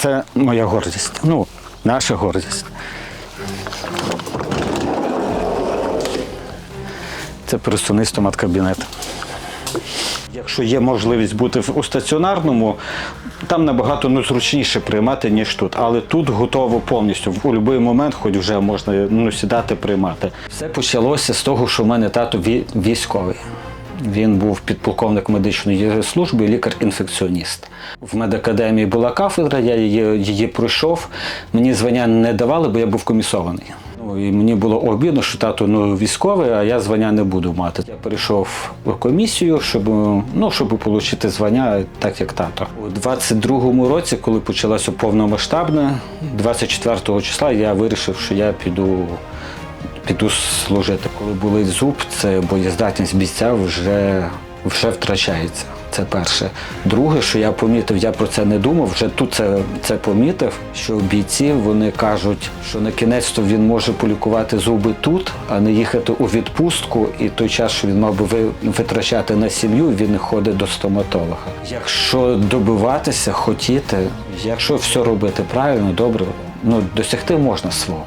Це моя гордість. Ну, наша гордість. Це пересувний стомат-кабінет. Якщо є можливість бути у стаціонарному, там набагато ну, зручніше приймати, ніж тут. Але тут готово повністю. В будь-який момент, хоч вже можна ну, сідати, приймати. Все почалося з того, що в мене тато військовий. Він був підполковник медичної служби, лікар-інфекціоніст. В медакадемії була кафедра, я її, її пройшов. Мені звання не давали, бо я був комісований. Ну, і мені було обідно, що тато ну, військовий, а я звання не буду мати. Я перейшов в комісію, щоб, ну, щоб отримати звання так, як тато. У 22-му році, коли почалося повномасштабне, 24 числа я вирішив, що я піду піду служити. Коли болить зуб, це боєздатність бійця вже, вже втрачається. Це перше. Друге, що я помітив, я про це не думав, вже тут це, це помітив, що бійці вони кажуть, що на кінець то він може полікувати зуби тут, а не їхати у відпустку, і той час, що він мав би ви- витрачати на сім'ю, він ходить до стоматолога. Якщо добиватися, хотіти, якщо все робити правильно, добре, ну досягти можна свого.